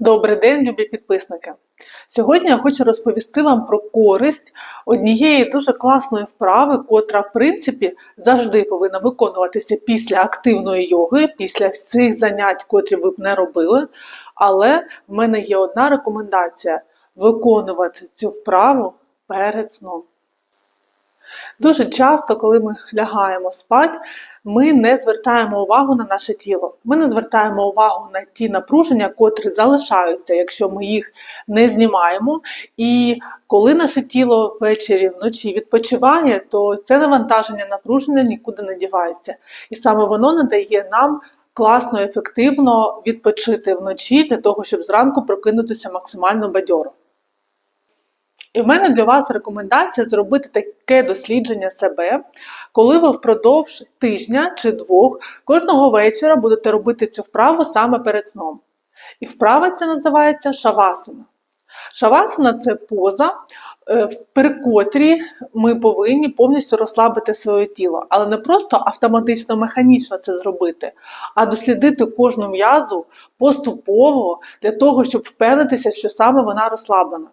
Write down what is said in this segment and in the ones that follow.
Добрий день, любі підписники! Сьогодні я хочу розповісти вам про користь однієї дуже класної вправи, котра, в принципі, завжди повинна виконуватися після активної йоги, після всіх занять, котрі ви б не робили. Але в мене є одна рекомендація виконувати цю вправу перед сном. Дуже часто, коли ми лягаємо спати, ми не звертаємо увагу на наше тіло. Ми не звертаємо увагу на ті напруження, котрі залишаються, якщо ми їх не знімаємо. І коли наше тіло ввечері вночі відпочиває, то це навантаження напруження нікуди не дівається. І саме воно надає нам класно, ефективно відпочити вночі для того, щоб зранку прокинутися максимально бадьоро. І в мене для вас рекомендація зробити таке дослідження себе, коли ви впродовж тижня чи двох кожного вечора будете робити цю вправу саме перед сном. І вправа ця називається шавасана. Шавасана це поза, е, при котрій ми повинні повністю розслабити своє тіло, але не просто автоматично, механічно це зробити, а дослідити кожну м'язу поступово для того, щоб впевнитися, що саме вона розслаблена.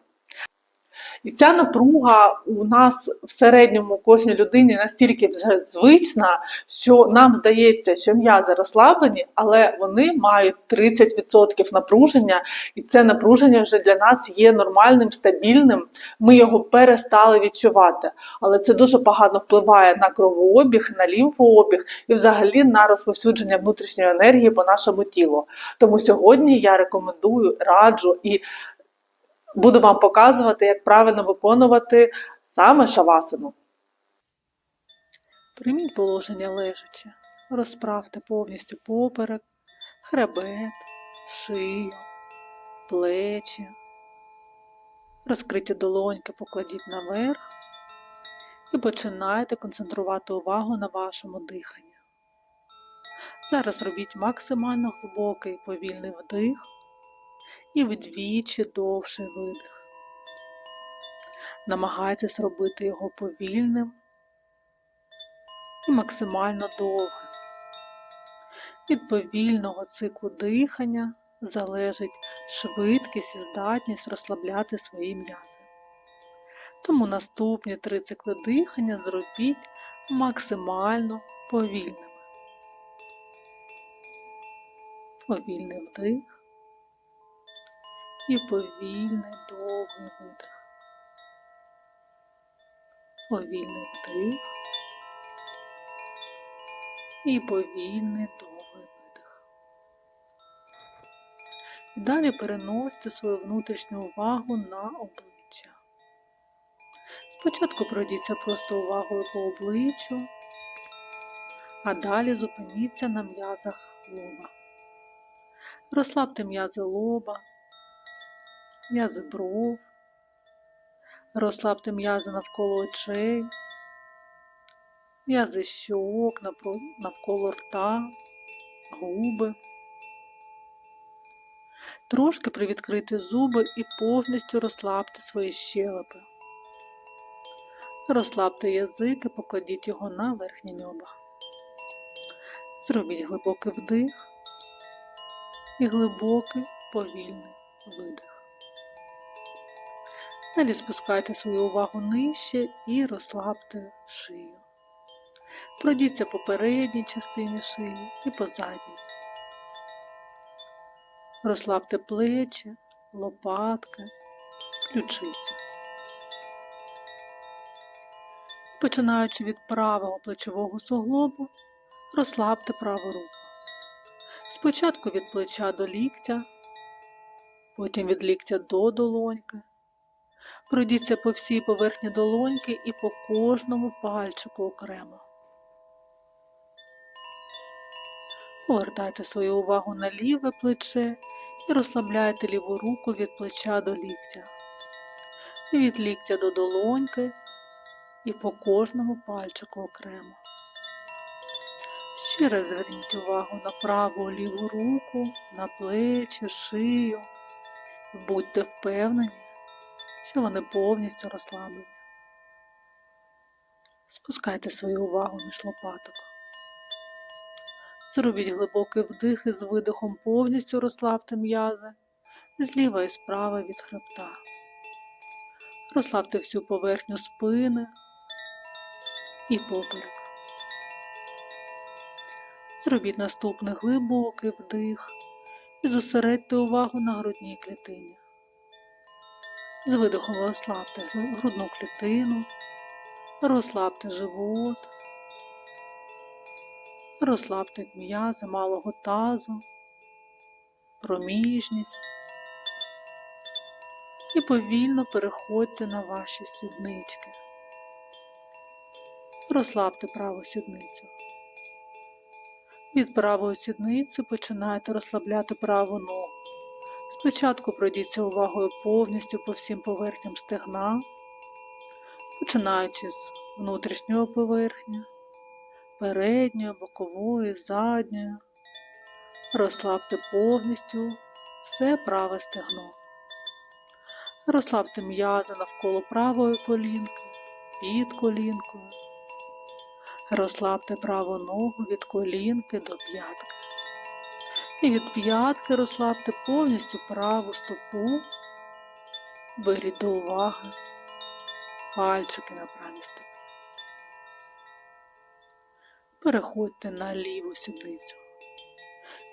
І ця напруга у нас в середньому кожній людині настільки вже звична, що нам здається, що м'язи розслаблені, але вони мають 30% напруження, і це напруження вже для нас є нормальним, стабільним. Ми його перестали відчувати. Але це дуже погано впливає на кровообіг, на лімфообіг і взагалі на розповсюдження внутрішньої енергії по нашому тілу. Тому сьогодні я рекомендую, раджу і буду вам показувати, як правильно виконувати саме шавасану. Прийміть положення лежачи, розправте повністю поперек, хребет, шию, плечі. Розкриті долоньки покладіть наверх і починайте концентрувати увагу на вашому диханні. Зараз робіть максимально глибокий повільний вдих і вдвічі довший видих. Намагайтесь робити його повільним і максимально довгим. Від повільного циклу дихання залежить швидкість і здатність розслабляти свої м'язи. Тому наступні три цикли дихання зробіть максимально повільними. Повільний вдих і повільний довгий видих. Повільний вдих і повільний довгий видих. І далі переносьте свою внутрішню увагу на обличчя. Спочатку пройдіться просто увагою по обличчю, а далі зупиніться на м'язах лоба. Розслабте м'язи лоба м'язи бров, розслабте м'язи навколо очей, м'язи щок навколо рта, губи. Трошки привідкрити зуби і повністю розслабте свої щелепи. Розслабте язик і покладіть його на верхнє ньоба. Зробіть глибокий вдих і глибокий повільний видих. Далі спускайте свою увагу нижче і розслабте шию. Пройдіться по передній частині шиї і по задній. Розслабте плечі, лопатки, ключиці. Починаючи від правого плечового суглобу, розслабте праву руку. Спочатку від плеча до ліктя, потім від ліктя до долоньки. Пройдіться по всій поверхні долоньки і по кожному пальчику окремо. Повертайте свою увагу на ліве плече і розслабляйте ліву руку від плеча до ліктя, від ліктя до долоньки і по кожному пальчику окремо. Ще раз зверніть увагу на праву ліву руку, на плечі, шию. Будьте впевнені, що вони повністю розслаблені. Спускайте свою увагу між лопаток. Зробіть глибокий вдих і з видихом повністю розслабте м'язи зліва і справа від хребта. Розслабте всю поверхню спини і поперек. Зробіть наступний глибокий вдих і зосередьте увагу на грудній клітині. З видихом розслабте грудну клітину, розслабте живот, розслабте м'язи малого тазу, проміжність і повільно переходьте на ваші сіднички. Розслабте праву сідницю. Від правої сідниці починайте розслабляти праву ногу. Спочатку пройдіться увагою повністю по всім поверхням стегна, починаючи з внутрішнього поверхня, передньої, бокової, задньої. Розслабте повністю все праве стегно. Розслабте м'язи навколо правої колінки, під колінкою. Розслабте праву ногу від колінки до п'ятки. І від п'ятки розслабте повністю праву стопу. Беріть до уваги пальчики на правій стопі. Переходьте на ліву сідницю.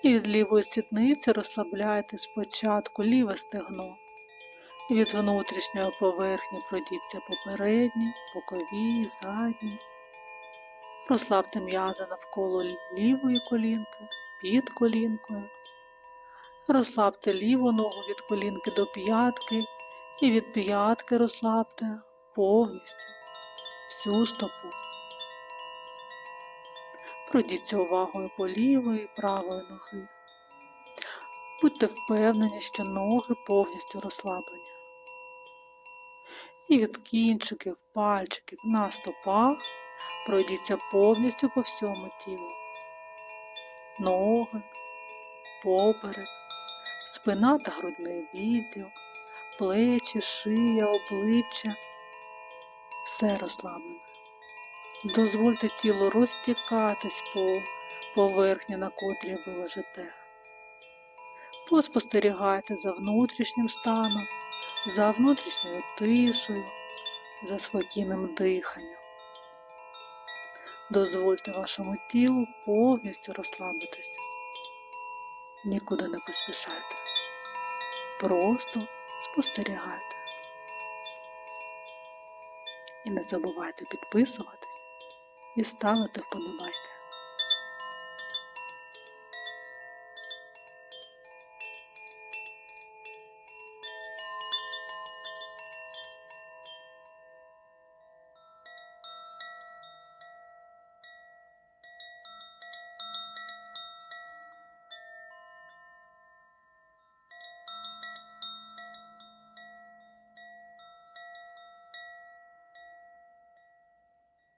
І від лівої сідниці розслабляйте спочатку ліве стегно. Від внутрішньої поверхні пройдіться по передній, боковій, задній. Розслабте м'язи навколо лівої колінки, під колінкою. Розслабте ліву ногу від колінки до п'ятки і від п'ятки розслабте повністю всю стопу. Пройдіться увагою по лівої і правої ноги. Будьте впевнені, що ноги повністю розслаблені. І від кінчиків, пальчиків на стопах пройдіться повністю по всьому тілу. Ноги, поперек, спина та грудний відділ, плечі, шия, обличчя. Все розслаблене. Дозвольте тілу розтікатись по поверхні, на котрій ви лежите. Поспостерігайте за внутрішнім станом, за внутрішньою тишею, за спокійним диханням. Дозвольте вашому тілу повністю розслабитися. Нікуди не поспішайте. Просто спостерігайте. І не забувайте підписуватись і ставити вподобайки.